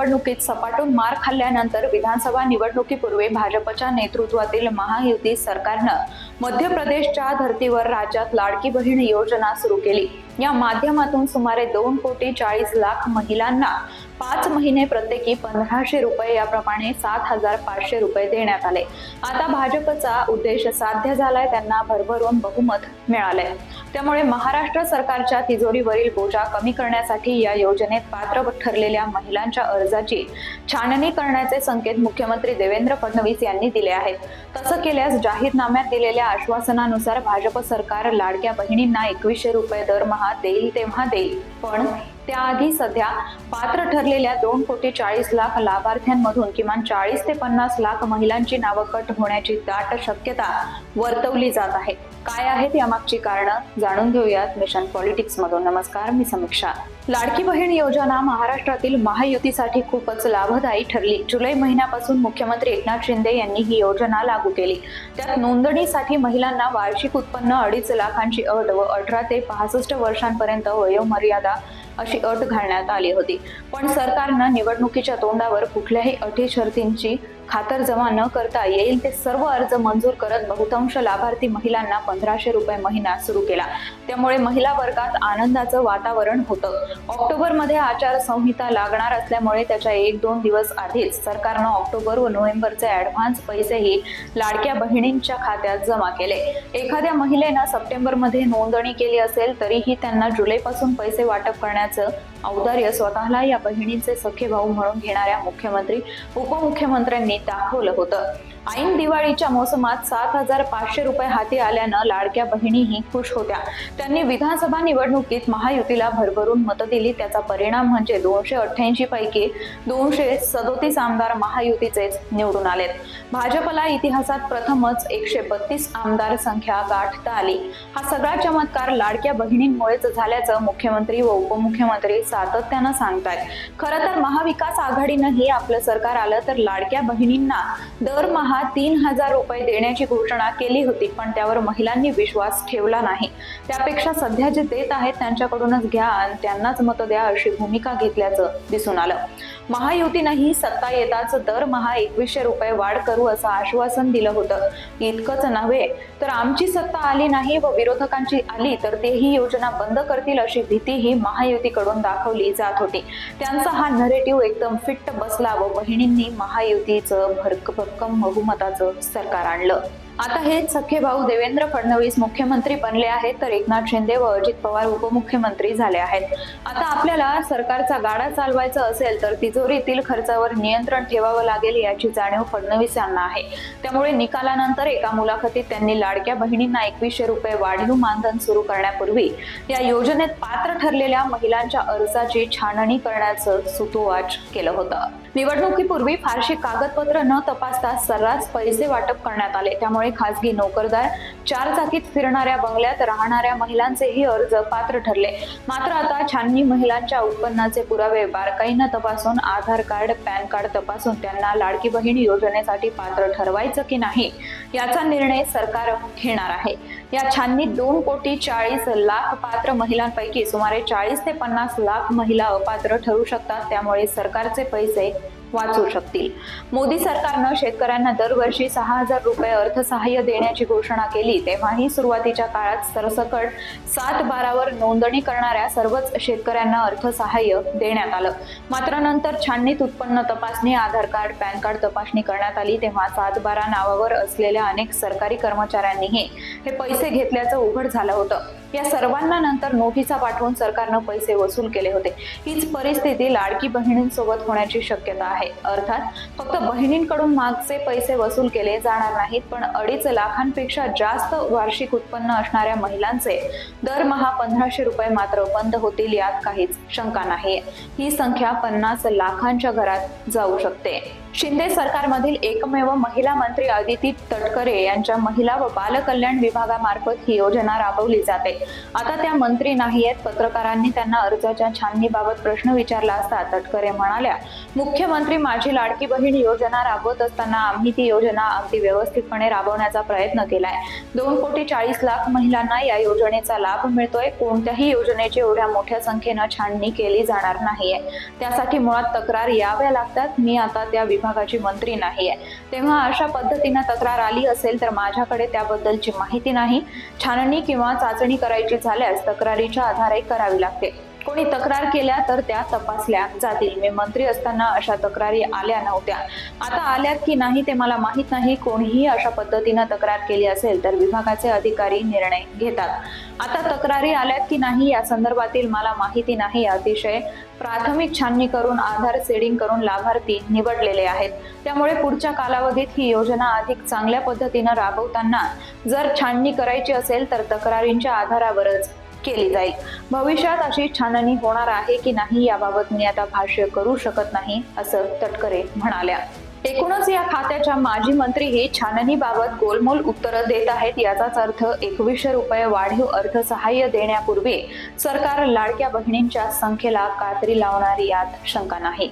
निवडणुकीत सपाटून मार खाल्ल्यानंतर विधानसभा निवडणुकीपूर्वी भाजपच्या नेतृत्वातील महायुती सरकारनं मध्य प्रदेशच्या धर्तीवर राज्यात लाडकी बहीण योजना सुरू केली. या माध्यमातून सुमारे दोन कोटी चाळीस लाख महिलांना पाच महिने प्रत्येकी पंधराशे रुपये याप्रमाणे सात हजार पाचशे रुपये देण्यात आले. आता भाजपचा उद्देश साध्य झालाय त्यांना भरभरून बहुमत मिळालंय. त्यामुळे महाराष्ट्र सरकारच्या तिजोरीवरील बोजा कमी करण्यासाठी या योजनेत पात्र ठरलेल्या महिलांच्या अर्जाची छाननी करण्याचे संकेत मुख्यमंत्री देवेंद्र फडणवीस यांनी दिले आहेत. तसं केल्यास जाहीरनाम्यात दिलेल्या आश्वासनानुसार भाजप सरकार लाडक्या बहिणींना एकवीसशे रुपये दरमहा देईल तेव्हा देईल. पण त्याआधी सध्या पात्र ठरलेल्या दोन कोटी चाळीस लाख लाभार्थ्यांमधून किमान चाळीस ते पन्नास लाख महिलांची नावं कट होण्याची दाट शक्यता वर्तवली जात आहे. काय आहेत यामागची कारणं जाणून घेऊयात मिशन पॉलिटिक्स मधून नमस्कार मी समीक्षा. लाडकी बहीण योजना महाराष्ट्रातील महायुतीसाठी खूपच लाभदायी ठरली. जुलै महिन्यापासून मुख्यमंत्री एकनाथ शिंदे यांनी ही योजना लागू केली. त्यात नोंदणीसाठी महिलांना वार्षिक उत्पन्न अडीच लाखांची अट व अठरा ते पासष्ट वर्षांपर्यंत वयोमर्यादा अशी अट घालण्यात आली होती. पण सरकारनं निवडणुकीच्या तोंडावर कुठल्याही अटी शर्तींची खातरजमा न करता येईल ते सर्व अर्ज मंजूर करत बहुतांश लाभार्थी महिलांना पंधराशे रुपये महिना सुरू केला. त्यामुळे महिला वर्गात आनंदाचं वातावरण होतं. ऑक्टोबरमध्ये आचारसंहिता लागणार असल्यामुळे त्याच्या एक दोन दिवस आधीच सरकारनं ऑक्टोबर व नोव्हेंबरचे ऍडव्हान्स पैसेही लाडक्या बहिणींच्या खात्यात जमा केले. एखाद्या महिलेनं सप्टेंबरमध्ये नोंदणी केली असेल तरीही त्यांना जुलैपासून पैसे वाटप करण्याचं औदार्य स्वतःला या बहिणींचे सखे भाऊ म्हणून घेणाऱ्या मुख्यमंत्री उपमुख्यमंत्र्यांनी दाखवलं होतं. ऐन दिवाळीच्या मोसमात सात हजार पाचशे रुपये हाती आल्यानं लाडक्या बहिणीही खुश होत्या. त्यांनी विधानसभा निवडणुकीत महायुतीला भरभरून मतं दिली. त्याचा परिणाम म्हणजे दोनशे अठ्ठ्याऐंशी पैकी दोनशे सदोतीस आमदार महायुतीचेच निवडून आलेत. भाजपला इतिहासात प्रथमच एकशे बत्तीस आमदार संख्या गाठता आली. हा सगळा चमत्कार लाडक्या बहिणींमुळेच झाल्याचं मुख्यमंत्री व उपमुख्यमंत्री सातत्यानं सांगतायत. खरं तर महाविकास आघाडीनंही आपलं सरकार आलं तर लाडक्या बहिणींना दरमहा तीन हजार रुपये देण्याची घोषणा केली होती पण त्यावर महिलांनी विश्वास ठेवला नाही. त्यापेक्षा सध्या जे देत आहेत त्यांच्याकडूनच घ्या आणि त्यांनाच मत द्या अशी भूमिका घेतल्याचं दिसून आलं. महायुतीनंही सत्ता येताच दरमहा एकवीसशे रुपये वाढ करू असं आश्वासन दिलं होतं. इतकंच नव्हे तर आमची सत्ता आली नाही व विरोधकांची आली तर तेही योजना बंद करतील अशी भीतीही महायुतीकडून दाखवली जात होती. त्यांचा हा नरेटिव्ह एकदम फिट्ट बसला व बहिणींनी महायुतीचं भरक भक्कम बहुमताचं सरकार आणलं. आता हेच सख्खे भाऊ देवेंद्र फडणवीस मुख्यमंत्री बनले आहेत तर एकनाथ शिंदे व अजित पवार उपमुख्यमंत्री झाले आहेत. आता आपल्याला सरकारचा गाडा चालवायचा असेल तर तिजोरीतील खर्चावर नियंत्रण ठेवावं लागेल याची जाणीव फडणवीस यांना आहे. त्यामुळे निकालानंतर एका मुलाखतीत त्यांनी लाडक्या बहिणींना एकवीसशे रुपये वाढीव मानधन सुरू करण्यापूर्वी या योजनेत पात्र ठरलेल्या महिलांच्या अर्जाची छाननी करण्याचं सुतोवाच केलं होतं. निवडणुकीपूर्वी फारशी कागदपत्र न तपासता सर्रास पैसे वाटप करण्यात आले. त्यामुळे खासगी नोकरदार चार चाकीत फिरणाऱ्या बंगल्यात राहणाऱ्या महिलांचेही अर्ज पात्र ठरले. मात्र आता छाननी महिलांच्या उत्पन्नाचे पुरावे बारकाईनं तपासून आधार कार्ड पॅन कार्ड तपासून त्यांना लाडकी बहीण योजनेसाठी पात्र ठरवायचं की नाही याचा निर्णय सरकार घेणार आहे. या छाननीत दोन कोटी चाळीस लाख पात्र महिलांपैकी सुमारे चाळीस ते पन्नास लाख महिला अपात्र ठरू शकतात. त्यामुळे सरकारचे पैसे वाचू शकतील. मोदी सरकारनं शेतकऱ्यांना दरवर्षी सहा हजार रुपये अर्थसहाय्य देण्याची घोषणा केली. तेव्हाही सुरुवातीच्या काळात सरसकट सात बारावर नोंदणी करणाऱ्या सर्वच शेतकऱ्यांना अर्थसहाय्य देण्यात आलं. मात्र नंतर छाननीत उत्पन्न तपासणी आधार कार्ड पॅन कार्ड तपासणी करण्यात आली. तेव्हा सात बारा नावावर असलेल्या अनेक सरकारी कर्मचाऱ्यांनीही हे पैसे घेतल्याचं उघड झालं होतं. या सर्वांना नंतर नोटिसा पाठवून सरकारनं पैसे वसूल केले होते. हीच परिस्थिती लाडकी बहिणींसोबत होण्याची शक्यता आहे. अर्थात फक्त बहिणींकडून मागचे पैसे वसूल केले जाणार नाहीत पण अडीच लाखांपेक्षा जास्त वार्षिक उत्पन्न असणाऱ्या महिलांचे दरमहा पंधराशे रुपये मात्र बंद होतील यात काहीच शंका नाही ही संख्या पन्नास लाखांच्या घरात जाऊ शकते. शिंदे सरकारमधील एकमेव महिला मंत्री अदिती तटकरे यांच्या महिला व बालकल्याण विभागामार्फत ही योजना राबवली जाते. आता त्या मंत्री नाही आहेत. पत्रकारांनी त्यांना अर्जाच्या छाननीबाबत प्रश्न विचारला असता तटकरे म्हणाल्या मुख्यमंत्री माझी लाडकी बहीण योजना राबवत असताना आम्ही ती योजना अगदी व्यवस्थितपणे राबवण्याचा प्रयत्न केलाय. दोन कोटी चाळीस लाख महिलांना या योजनेचा लाभ मिळतोय. कोणत्याही योजनेची एवढ्या मोठ्या संख्येनं छाननी केली जाणार नाहीये. त्यासाठी मुळात तक्रार याव्या लागतात. मी आता त्या विभागाची मंत्री नाहीये तेव्हा अशा पद्धतीनं तक्रार आली असेल तर माझ्याकडे त्याबद्दलची माहिती नाही. छाननी किंवा चाचणी करायची झाल्यास तक्रारीच्या आधारे करावी लागते. कोणी तक्रार केल्या तर त्या तपासल्या जातील. मी मंत्री असताना अशा तक्रारी आल्या नव्हत्या. आता आल्यात की नाही ते मला माहीत नाही. कोणीही अशा पद्धतीनं तक्रार केली असेल तर विभागाचे अधिकारी निर्णय घेतात. आता तक्रारी आल्यात की नाही या संदर्भातील मला माहिती नाही. अतिशय प्राथमिक छाननी करून आधार सेडिंग करून लाभार्थी निवडलेले आहेत. त्यामुळे पुढच्या कालावधीत ही योजना अधिक चांगल्या पद्धतीनं राबवताना जर छाननी करायची असेल तर तक्रारींच्या आधारावरच केली जाईल. भविष्यात अशी छाननी होणार आहे की नाही याबाबत मी आता भाष्य करू शकत नाही असं तटकरे म्हणाल्या. एकूणच या खात्याच्या माजी मंत्रीही छाननीबाबत गोलमोल उत्तरं देत आहेत याचाच अर्थ एकवीसशे रुपये वाढीव अर्थसहाय्य देण्यापूर्वी सरकार लाडक्या बहिणींच्या संख्येला कात्री लावणारी यात शंका नाही.